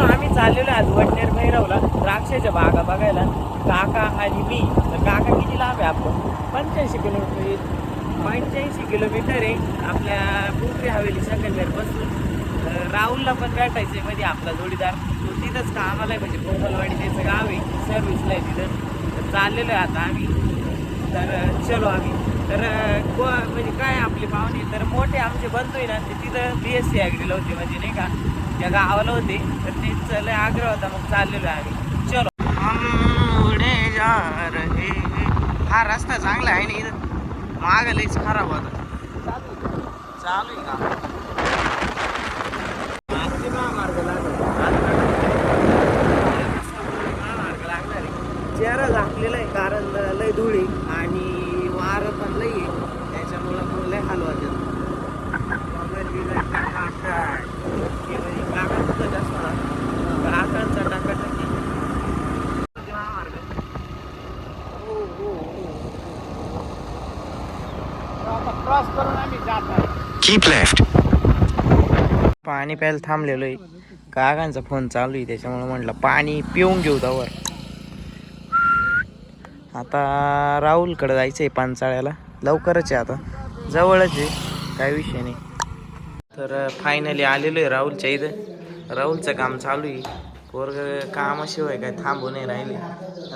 मित्रांनो आम्ही चाललेलो आज वडनेर भैरवला द्राक्षाच्या बागा बघायला. काका आणि मी. तर काका किती लांब आहे आपण पंच्याऐंशी किलोमीटर पंच्याऐंशी किलोमीटर आहे आपल्या पुत्री हवेली संगमेरपासून राहुलला पण भेटायचं आहे म्हणजे आपला जोडीदार. तो तिथंच कामाला आहे म्हणजे कोमलवाडी त्याचं गाव आहे. सर्व्हिसला आहे तिथं. तर चाललेलो आहे आता आम्ही. तर चलो आम्ही. तर को म्हणजे काय आपले पाहुणे तर मोठे आमचे बंधू आहे ना ते तिथं बी एस सी ॲग्रीला होते म्हणजे नाही का? त्या गावाला होते तर ते चले आग्रह होता मग चाललेलो आम्ही. चलो. हम जा रहे हा रस्ता चांगला आहे ना इथं. मागलेच खराब होता. चालू आहे का आजचे महामार्ग लागला. महामार्ग लागणार आहे. चेहरा झाकलेला आहे कारण लय धुळी आणि वारं पण लय आहे त्याच्यामुळं मग लय हाल होतात काका सुद्धा जास्त काकांचा टाकाटाकी महामार्ग हो हो क्रॉस करून आम्ही जात आहे. Keep left. पाणी प्यायला थांबलेलो आहे काकांचा फोन चालू आहे त्याच्यामुळे म्हटलं पाणी पिऊन घेऊ त्यावर आता राहुलकडे जायचं आहे पानचाळ्याला. लवकरच आहे आता. जवळच आहे काही विषय नाही. तर फायनली आलेलो आहे राहुलच्या इथं. राहुलचं काम चालू आहे पोरग कामाशिवाय काय थांबू नाही राहिले.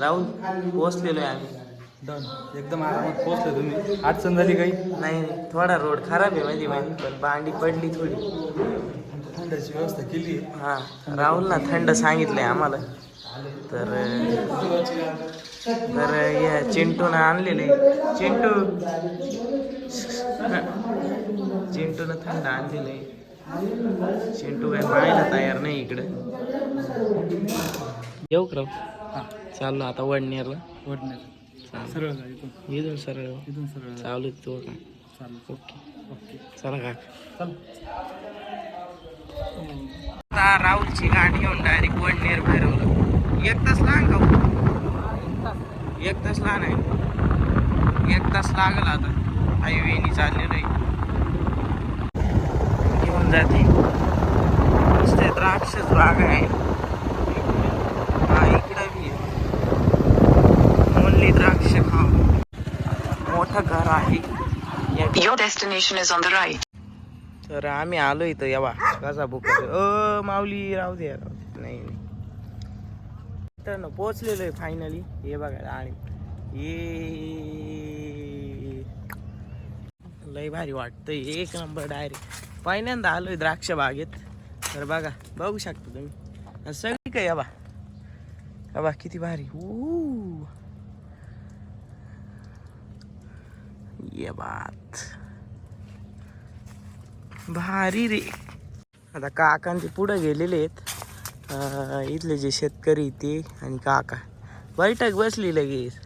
राहुल पोचलेलो आहे आम्ही. डन एकदम आरामात पोहोचले तुम्ही. अडचण झाली काही? नाही नाही, थोडा रोड खराब आहे माहिती माहिती पण बांडी पडली थोडी. थंडाची व्यवस्था केली हा राहुलला थंड सांगितलंय आम्हाला. तर तर या चिंटूनं आणलेले. चिंटू! चिंटूनं थंड आणलेले. चिंटू काय पाहायला तयार नाही इकडं. येऊ का हां. चाललो आता वडनेरला. वडण्याचं सरळ जा इथून. इथून सरळ. इथून सरळ जा. चालू तो. का चालेल ओके. ओके. चला का? चल. आता राहुलची गाडी घेऊन डायरेक्ट वडनेर भरवलं. एक तास लहान का? एक तास लहान आहे. एक तास लागल आता. हायवेनी चाललेलं आहे. घेऊन जाते. द्राक्षच बाग आहे हा इकडं बी ओनली द्राक्ष मोठं घर आहे. या Your destination is on the right. तर आम्ही आलो इथं यावा. कसा बुक अ माऊली राहू दे राहू दे. नाही नाही. मित्रांनो पोचलेलो आहे फायनली हे बघा आणि ये लय भारी वाटतंय. एक नंबर डायरेक्ट पहिल्यांदा आलोय द्राक्ष बागेत. तर बघा बघू शकता तुम्ही. आणि सगळी काय याबा याबा किती भारी. ऊ. ये बात। भारी रे. आता काकांचे पुढं गेलेले आहेत. इथले जे शेतकरी ते आणि काका. बैठक बसली लगेच.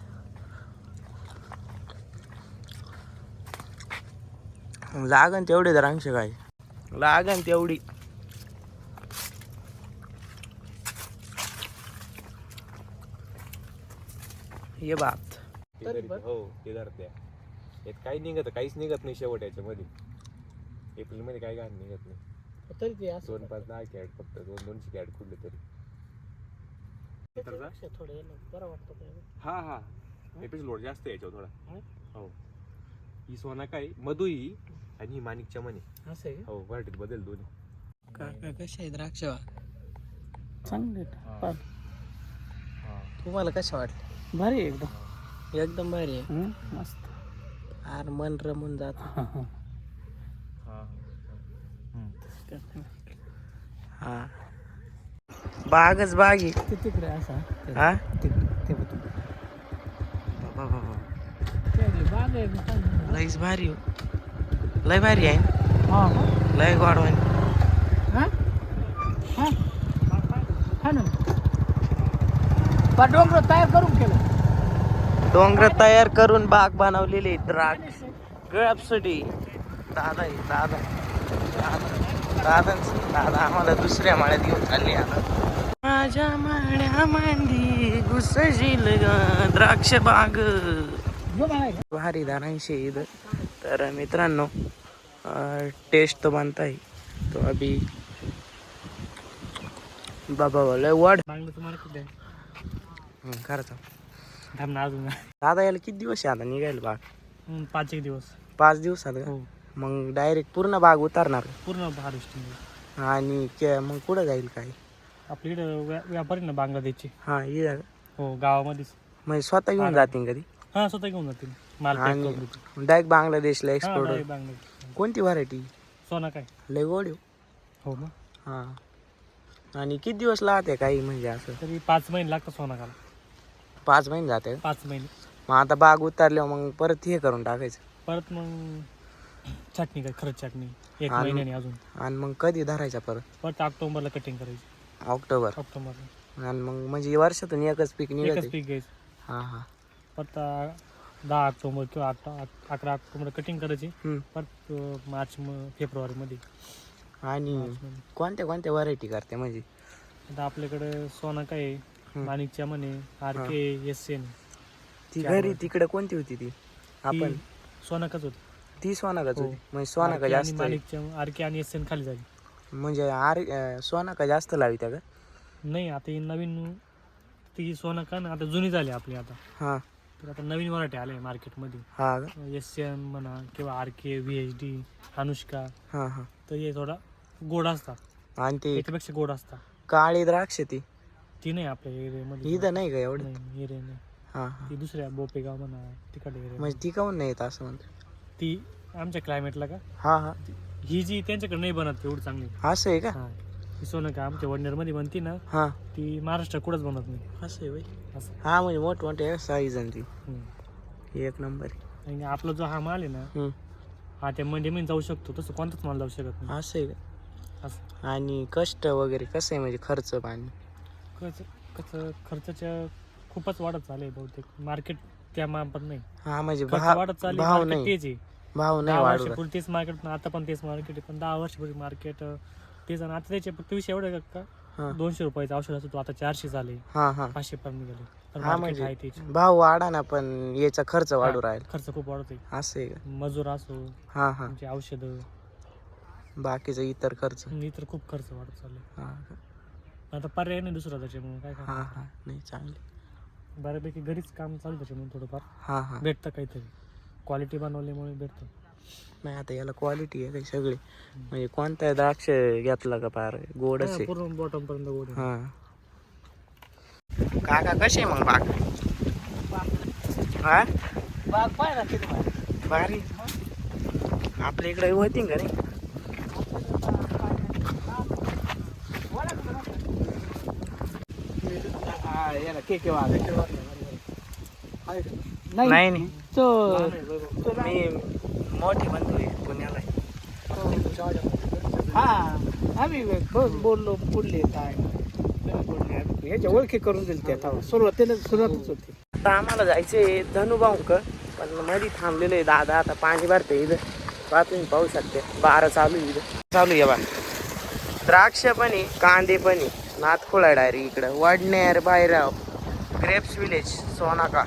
लागन तेवढे द्राक्ष काय. लागन तेवढी. ये बात. हो ते धरत्या यात काही निघत काहीच निघत नाही शेवट याच्यामध्ये. एप्रिलमध्ये काही घाण निघत नाही. तरी ते असं दोन पाच दहा कॅट फक्त दोन दोनशे कॅट खुडले तरी. थोडं बरं वाटतं हा हा. एपिस लोड जास्त आहे याच्यावर हा? थोडा. हो? ही. सोना काय? मधु ही आणि ही माणिक चमन. आहे असं आहे हो व्हरायटीत बदल दोन्ही. काका कसे आहे द्राक्ष? चांगले हा. तुम्हाला कसं वाटलं भारी आहे एकदम. एकदम भारी आहे. मस्त. आर मन रमून जात. हा बागच बाग आहे. तिकडे असा. हा? तिकडे बाबा बाबा. लईच भारी हो. लय भारी आहे. हा लय गोडवानी हा? हा? ना. डोंगर तयार करून केलं. डोंगर तयार करून बाग बनवलेली द्राक्ष. गळपसडी दादा आहे दादा. दादा दादा आम्हाला दुसऱ्या माळ्यात घेऊन चालले आता. माझ्या माळ्यामध्ये घुसजील ग द्राक्ष बाग. भारी दारांशी इथं. तर मित्रांनो टेस्ट तो बनता है तो अभी. बाबा वाढ. बांगल्याचं मार्केट आहे? खरंच थांब ना अजून. दादा याला किती दिवस आहे आता निघायला बाग हम्म, पाच एक दिवस. पाच दिवसात का? हो. मग डायरेक्ट पूर्ण बाग उतारणार. पूर्ण हार्वेस्टिंग आणि के- मग कुठं जाईल काय? इकडं व्या- व्यापारी ना बांगलादेशचे. हा ये. हो गावामध्येच. म्हणजे स्वतः घेऊन जातील कधी? हा स्वतः घेऊन जातील. माल pack आणि करून देतील. डायरेक्ट बांगलादेशला हा, एक्सपोर्ट बांगलादेश. कोणती व्हरायटी सोना काय? लय गोड. हो. मग हा. आणि किती दिवस लागते काही म्हणजे असं? तरी पाच महिने लागतात सोना खाला पाच महिने जाते? पाच महिने. मग आता बाग उतारल्यावर मग परत हे करून टाकायचं. परत मग चटणी काय खरंच चटणी. एक आणि- महिन्याने अजून. आणि मग कधी धरायचा परत? परत ऑक्टोबरला कटिंग करायची. ऑक्टोबर. ऑक्टोबरला. आणि मग म्हणजे वर्षातून एकच पीक एकच निघत पीक घ्यायचं. हा हा. परत दहा ऑक्टोबर किंवा आठ आठ- अकरा ऑक्टोबर कटिंग करायची. हम्म. परत अं, मार्च म- फेब्रुवारीमध्ये. आणि मार्चमध्ये. कोणत्या कोणत्या व्हरायटी करते म्हणजे? आता आपल्याकडे सोना काय आहे, माणिकच्या म्हणे आर के एस एन. ती घरी तिकडे कोणती होती ती? आपण? सोनाकच होती. ती सोनाकाच हो. होती. म्हणजे सोनाका आणि जास्त. माणिकच्या आर के आणि एस एन खाली झाली. म्हणजे आर अं, सोनाका जास्त लावी त्या का? नाही आता ही नवीन ती सोनाका ना आता जुनी झाली आपली आता. हा. तर आता नवीन व्हरायटी आले मार्केटमध्ये. हा का? एस एन म्हणा किंवा R K V H D Anushka. हा हा. तर हे थोडा गोड असतात. आणि ते याच्यापेक्षा गोड असतात. काळी द्राक्ष ती. ती नाही आपल्या एरियामध्ये. इथं नाही का एवढं? नाही एरिया नाही. हा हा. ती दुसऱ्या बोपेगाव म्हणा तिकडे एरिया. म्हणजे ती काऊन नाही येत असं म्हणतो ती आमच्या क्लायमेटला का? हा हा. ही जी त्यांच्याकडे नाही बनत एवढी चांगली. असं आहे का? हा. ही सोनं का आमच्या वडनेरमध्ये बनती ना हा. ती महाराष्ट्र कुठंच बनत नाही. असं आहे बाई असं. हा म्हणजे मोठ मोठे साईज आणि ती. हम्म. एक नंबर आहे. आणि आपला जो हा माल आहे ना हम्म. हा त्या मंडीमध्ये जाऊ शकतो तसं कोणताच माल जाऊ शकत नाही. असं आहे का? असं. आणि कष्ट वगैरे कसं आहे म्हणजे खर्च पाणी? कसं कसं खर्चाच्या खूपच वाढत चाललंय बहुतेक. मार्केट त्या मापात नाही. हा म्हणजे खर्च भाव वाढत चालले भाव मार्केट नाही. तेच आहे. भाव नाही दहा वाढू वर्षापूर्वी तेच मार्केट आता पण तेच मार्केट आहे. पण दहा वर्षापूर्वी मार्केट तेच आणि आता त्याचे फक्त विषय एवढं आहे हा. का दोनशे रुपयाचा औषध असतो तो आता चारशे झाले. हा हा. पाचशे पर्यंत गेले पण हा मार्केट आहे म्हणजे तेच. भाव वाढा ना पण याचा खर्च वाढू राहील. खर्च खूप वाढतोय. असं आहे का? मजूर असो हा हा. तुमचे औषधं. बाकीचा इतर खर्च. इतर खूप खर्च वाढत चालले. हा का? आता पर्याय नाही दुसरा त्याच्यामुळे काय हा करणार? हा नाही चांगले. बऱ्यापैकी घरीच काम चालू त्याच्यामुळे थोडंफार. हा हा. भेटतं काहीतरी. क्वालिटी बनवल्यामुळे भेटतं. नाही आता याला क्वालिटी आहे काही सगळी. म्हणजे कोणता द्राक्ष घेतला का फार गोडच हा, आहे. पूर्ण बॉटम पर्यंत गोड आहे. हा. काका कसे मग बाग? हा? बाग किती भारी. भारी. आपल्या इकडे होती का नाही? नाही नाही मी मोठी बनतोय पुण्याला. हा आम्ही बघ बोललो पुढले काय? ह्याच्या ओळखी करून दिली त्या तेव्हा सुरुवातीला सुरुवातच होती. आता आम्हाला जायचंय धनुभाऊंक पण मध्ये थांबलेलं आहे दादा. आता पाणी भरते इथं. पहा तुम्ही पाहू शकते. बारा चालू आहे इथं. चालू आहे बा. द्राक्ष पण आहे कांदे पण आहे नाथखोळा डायरी इकडं. Wadner Bhairav. Grapes village Sonaka.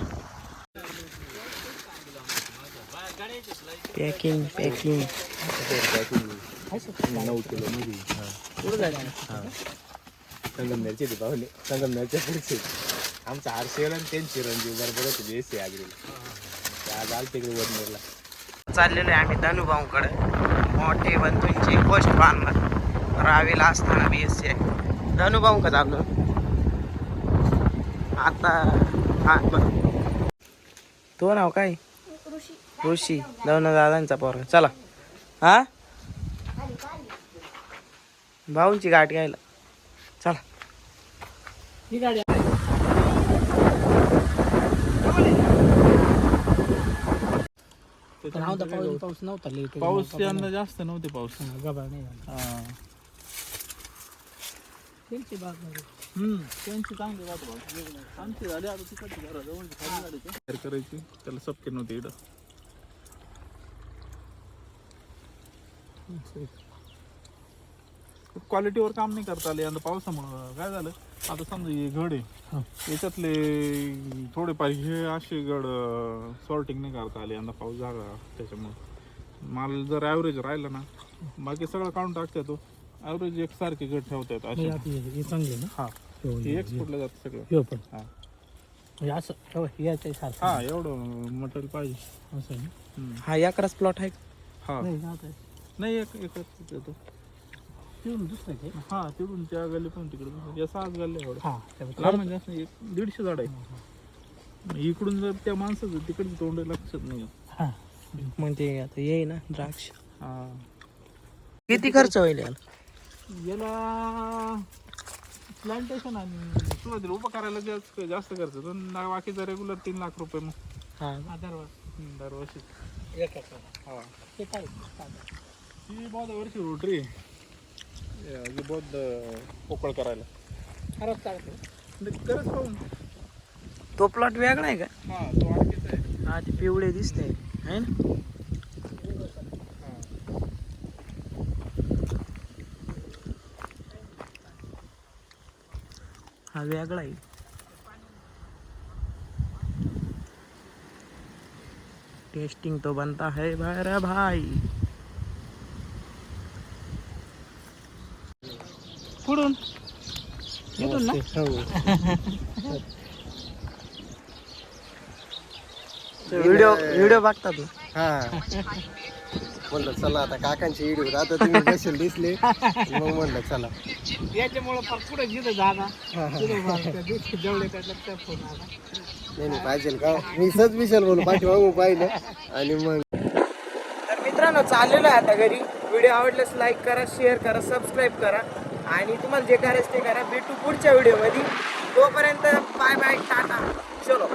Packing packing. नऊ किलो मध्ये संगमनेरचे ते पाहुणे संगमनेरच्या पुढचे आमचा आरशेल आणि त्यांची रणजीव बरोबर होते जे एसी आगरी आज आल तिकडे वडनेरला चाललेलो आहे आम्ही धनुभाऊंकडे. मोठे बंधूंची गोष्ट बांधणार. रावीला असताना बी एस सी आहे धनुभाऊ का चाललो आता हा बरं तो नाव काय? ऋषी. दवन दादांचा पोरगा. चला. हा? भाऊंची गाठ घ्यायला. चला. ही गाडी पाऊस पाऊस नव्हता पाऊस यंदा जास्त नव्हते पाऊस. गबाळ नाही. त्यांची बाग. हम्म. त्यांची चांगली बघ आमची झाली आता तिकडची घरा जवळ तयार करायची. त्याला सबके नव्हते इकडं क्वालिटीवर काम नाही करता आले. यंदा पावसामुळं काय झालं? आता समजा हे घड आहे. याच्यातले थोडे पाहिजे हे असे गड सॉर्टिंग नाही करता आले. यंदा पाऊस झाला त्याच्यामुळं. माल जर ॲव्हरेज राहिला ना बाकी सगळं काढून टाकते तो. ॲव्हरेज एक सारखे गट ठेवतात हे असे हे चांगले ना? हा. हो, हे हे- एक्सपोर्टला जातं सगळं. हे पण. हा. म्हणजे असं हो, याच्या सारखं. हा एवढं मटेरियल पाहिजे. असं आहे ना? हम्म. हा प्लॉट आहे हा. नाही जात आहे नाही एक एकच येतो. पिऊन दुसरं आहे हा तिकडून त्या गल्ली पण तिकडे या सहाच गल्ल्या एवढं. हा लांब म्हणजे असं एक दीडशे झाड आहे इकडून जर त्या माणसाचं तिकडे तोंड लक्षात नाही. हा. मग ते आता येई ना द्राक्ष. हा. किती खर्च होईल याला? याला प्लांटेशन आणि सुरुवातीला उभं करायला जास्त जास्त खर्च. पण बाकीचा रेग्युलर तीन लाख रुपये मग. हा. हम्म, दरवर्षी एक. हा. ते काय? ही बहुत वर्षी रोटरी. ही बहुत पोकळ करायला. खरंच चालतं. म्हणजे गरज पाहून. तो प्लॉट वेगळा आहे का? हा तो आणखीच आहे. हा ते पिवळे दिसते आहे ना? हा वेगळा आहे टेस्टिंग तो बनता है भाई भाई। पुढून. इथून ना? व्हिडिओ व्हिडिओ बघतात ना हा. म्हणलं चला आता काकांची व्हिडिओ आता तुम्ही बसेल दिसले. मग म्हणलं चला. याच्यामुळे फार पुढे जिथं जागा तिथं फार त्या दिवशी जेवढे काय लक्षात फोन आला. नाही नाही पाहिजे का मी सहज विशाल बोलू पाठीमागून पाहिलं आणि मग तर मित्रांनो चाललेलो आहे आता घरी. व्हिडिओ आवडल्यास लाईक करा शेअर करा सबस्क्राईब करा. आणि तुम्हाला जे करायचं ते करा. भेटू पुढच्या व्हिडिओमध्ये तोपर्यंत बाय बाय टाटा. चलो.